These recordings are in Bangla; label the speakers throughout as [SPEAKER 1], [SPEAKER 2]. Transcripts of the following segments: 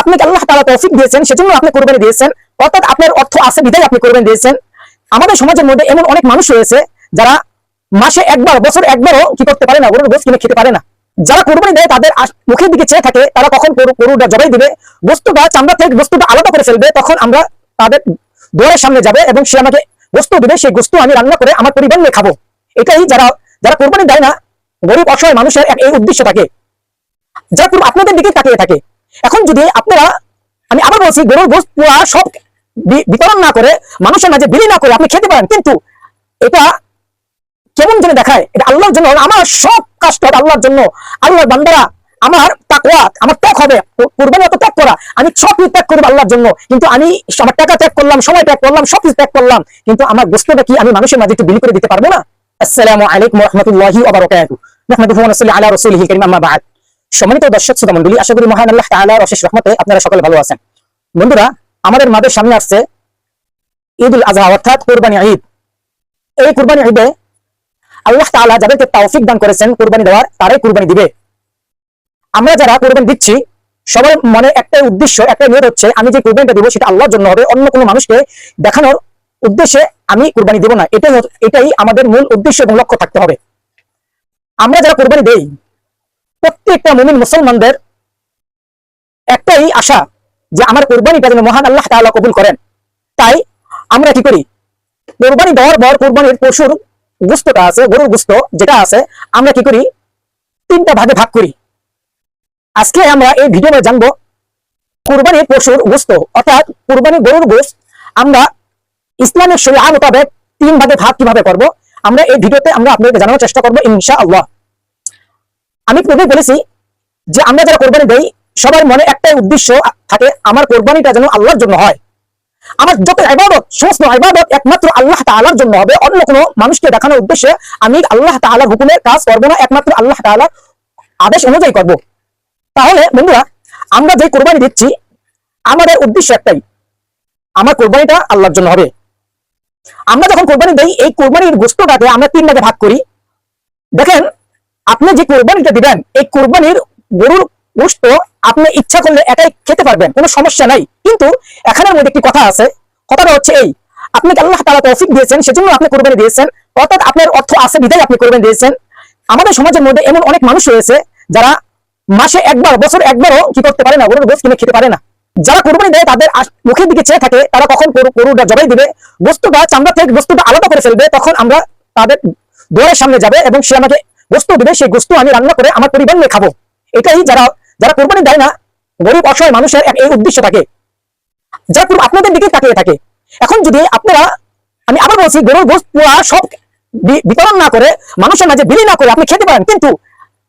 [SPEAKER 1] আপনাকে আল্লাহ তাআলা তৌফিক দিয়েছেন? সেজন্য আপনি কোরবানি দিয়েছেন। অর্থাৎ আপনার অর্থ আছে বিধায় আপনি কোরবানি দিয়েছেন। আমাদের সমাজের মধ্যে এমন অনেক মানুষ রয়েছে যারা মাসে একবার, বছর একবারও কি করতে পারে না, গরুর গোস কিনে খেতে পারে না। যারা কোরবানি দেয়, তাদের মুখের দিকে চেয়ে থাকে, তারা কখন গরুটা জবাই দিবে, বস্তুটা চামড়া থেকে বস্তুটা আলাদা করে ফেলবে, তখন আমরা তাদের দোয়ারের সামনে যাবে এবং সে আমাকে বস্তু দিবে, সেই বস্তু আমি রান্না করে আমার পরিবার নিয়ে খাব। এটাই যারা যারা কোরবানি দেয় না গরিব অসহায় মানুষের এক এই উদ্দেশ্য থাকে। যারা আপনাদের দিকে তাকিয়ে থাকে। এখন যদি আপনারা, আমি আবার বলছি, গরুর গোস্ত পুরা সব বিতরণ না করে, মানুষের মাঝে বিলি না করে আপনি খেতে পারেন, কিন্তু এটা কেমন যেন দেখায়, এটা আল্লাহর জন্য, আমার সব কাজটা হবে আল্লাহর জন্য, আল্লাহর বান্দারা আমার তাকওয়া, আমার ত্যাগ হবে কোরবানি অত ত্যাগ করা, আমি সব কিছু ত্যাগ করব আল্লাহর জন্য, কিন্তু আমি আমার টাকা ত্যাগ করলাম, সময় ত্যাগ করলাম, সব কিছু ত্যাগ করলাম, কিন্তু আমার গোস্তটা কি আমি মানুষের মাঝে একটু বিলি করে দিতে পারব না? আসসালামু আলাইকুম রহমতুল্লাহি নাহমাদুহু ওয়া নুসাল্লি আলা রাসূলিহি কারীম আম্মা বা'দ। সম্মানিত দর্শক, শ্রোতা মণ্ডলী, আশা করি মহান আল্লাহ তাআলার অশেষ রহমতে আপনারা সকলে ভালো আছেন। বন্ধুরা, আমাদের মাদের সামনে আসছে ঈদুল আজহা, অর্থাৎ কোরবানি ঈদ। এই কোরবানি ঈদে আল্লাহ তাআলা যাদেরকে তৌফিক দান করেছেন কোরবানি দেওয়ার, তারাই কোরবানি দিবে। আমরা যারা কোরবানি দিচ্ছি, সবার মনে একটাই উদ্দেশ্য, একটাই নিয়ত হচ্ছে, আমি যে কোরবানিটা দেবো সেটা আল্লাহর জন্য হবে, অন্য কোনো মানুষকে দেখানোর উদ্দেশ্যে আমি কোরবানি দেবো না। এটাই এটাই আমাদের মূল উদ্দেশ্য এবং লক্ষ্য থাকতে হবে। আমরা যারা কোরবানি দেই প্রত্যেকটা মুমিন মুসলমানদের একটাই আশা যে আমার কোরবানিটা যেন মহান আল্লাহ তাআলা কবুল করেন। তাই আমরা কি করি? কোরবানি দেওয়ার পর কোরবানির পশুর গুস্তটা আছে, গরুর গুস্ত যেটা আছে, আমরা কি করি? তিনটা ভাগে ভাগ করি। আজকে আমরা এই ভিডিওতে জানব কোরবানির পশুর গোস্ত, অর্থাৎ কোরবানি গরুর গোস্ত আমরা ইসলামিক শরিয়া মোতাবেক তিন ভাগে ভাগ কীভাবে করব? আমরা এই ভিডিওতে আমরা আপনাদের জানানোর চেষ্টা করব ইনশা আল্লাহ আমি পূর্বে বলেছি যে আমরা যারা কোরবানি দেই, সবার মনে একটাই উদ্দেশ্য থাকে আমার কোরবানিটা যেন আল্লাহর জন্য হয়। আমার যত ইবাদত, সমস্ত ইবাদত একমাত্র আল্লাহ তাআলার জন্য হবে। অন্য কোনো মানুষকে দেখানোর উদ্দেশ্যে আমি আল্লাহ তাআলার হুকুমের কাজ করব না, একমাত্র আল্লাহ তাআলার আদেশ অনুযায়ী করব। তাহলে বন্ধুরা, আমরা যে কোরবানি দিচ্ছি, আমাদের উদ্দেশ্য একটাই, আমার কোরবানিটা আল্লাহর জন্য হবে। আমরা যখন কোরবানি দেই, এই কোরবানির গোস্তটাকে আমরা তিন ভাগে ভাগ করি। দেখেন আপনি যে কোরবানিটা দিবেন, এই কোরবানির গরুর গোস্ত আপনি ইচ্ছা করলে একাই খেতে পারবেন, কোনো সমস্যা নাই। কিন্তু এখানের মধ্যে একটি কথা আছে, কথাটা হচ্ছে এই, আপনাকে আল্লাহ তাআলা তৌফিক দিয়েছেন, সেজন্য আপনি কোরবানি দিয়েছেন, অর্থাৎ আপনার অর্থ আছে, বিধায় আপনি কোরবানি দিয়েছেন। আমাদের সমাজের মধ্যে এমন অনেক মানুষ রয়েছে যারা মাসে একবার, বছর একবারও কি করতে পারে না, গরুর গোস্ত কিনে খেতে পারে না। যারা কোরবানি দেয়, তাদের মুখের দিকে চেয়ে থাকে, তারা কখন গরুটা জবাই দিবে বস্তুটা চামড়া থেকে বস্তুটা আলাদা করে ফেলবে, তখন আমরা তাদের দোয়ারের সামনে যাবে এবং সে আমাকে বস্তু দিবে, সেই বস্তু আমি রান্না করে আমার পরিবার নিয়ে খাব। এটাই যারা যারা কোরবানি দেয় না, গরিব অসহায় মানুষের এই উদ্দেশ্য থাকে। যারা আপনাদের দিকে তাকিয়ে থাকে। এখন যদি আপনারা, আমি আবার বলছি, গরুর গোস্ত পুরা সব বিতরণ না করে, মানুষের মাঝে বিলি না করে আপনি খেতে পারেন। কিন্তু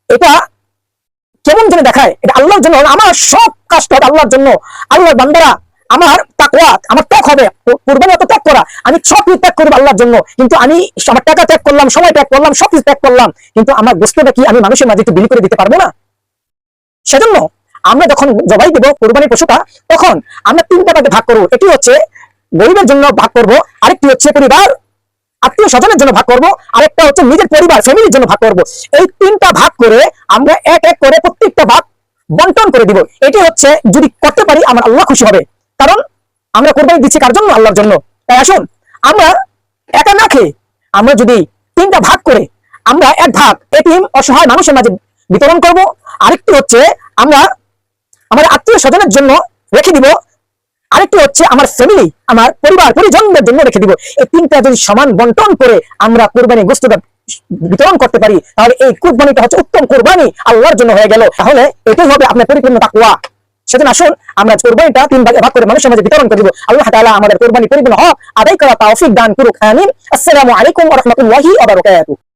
[SPEAKER 1] এটা কেমন যেন দেখায়? এটা আল্লাহর জন্য আমার সব কাজটা আল্লাহর জন্য। আল্লাহর বান্দারা আমার তাকওয়া আমার ত্যাগ হবে। কোরবানি অত ত্যাগ করা। আমি সব কিছু ত্যাগ করব আল্লাহর জন্য। কিন্তু আমি আমার টাকা ত্যাগ করলাম, সময় ত্যাগ করলাম, সব কিছু ত্যাগ করলাম। কিন্তু আমার গোস্তটা কি আমি মানুষের মাঝে বিলি করে দিতে পারব না। সেজন্য আমরা যখন জবাই দেবো কোরবানির পশুটা, তখন আমরা তিনটা ভাগে ভাগ করব। এটি হচ্ছে গরিবের জন্য ভাগ করব, আরেকটি হচ্ছে পরিবার, আত্মীয় স্বজনের জন্য ভাগ করব, আরেকটা হচ্ছে নিজের পরিবার, ফ্যামিলির জন্য ভাগ করব। এই তিনটা ভাগ করে আমরা এক এক করে প্রত্যেকটা ভাগ বন্টন করে দিব। এটি হচ্ছে যদি করতে পারি, আমার আল্লাহ খুশি হবে। কারণ আমরা কোরবানি দিচ্ছি কার জন্য? আল্লাহর জন্য। তাই আসুন, আমরা একা না খেয়ে আমরা যদি তিনটা ভাগ করে আমরা এক ভাগ এটিএম অসহায় মানুষের মাঝে বিতরণ করব, আরেকটি হচ্ছে আমরা আমার আত্মীয় স্বজনের জন্য রেখে দিব, আরেকটি হচ্ছে আমার ফ্যামিলি আমার পরিবার, পরিজনদের জন্য রেখে দিব। এই তিনটা যদি সমান বন্টন করে আমরা কোরবানি গোস্তটা বিতরণ করতে পারি, তাহলে এই কোরবানিটা হচ্ছে উত্তম কোরবানি আল্লাহর জন্য হয়ে গেল। তাহলে এটাই হবে আপনার পরিপূর্ণ তাকুয়া সেদিন আসুন, আমরা কোরবানিটা তিন ভাগে ভাগ করে মানুষের মাঝে বিতরণ করে দিব। আল্লাহ তাআলা আমাদের কোরবানি পরিপূর্ণ হক আদায় করা তৌফিক দান করুক, আমিন। আসসালামু আলাইকুম ওয়া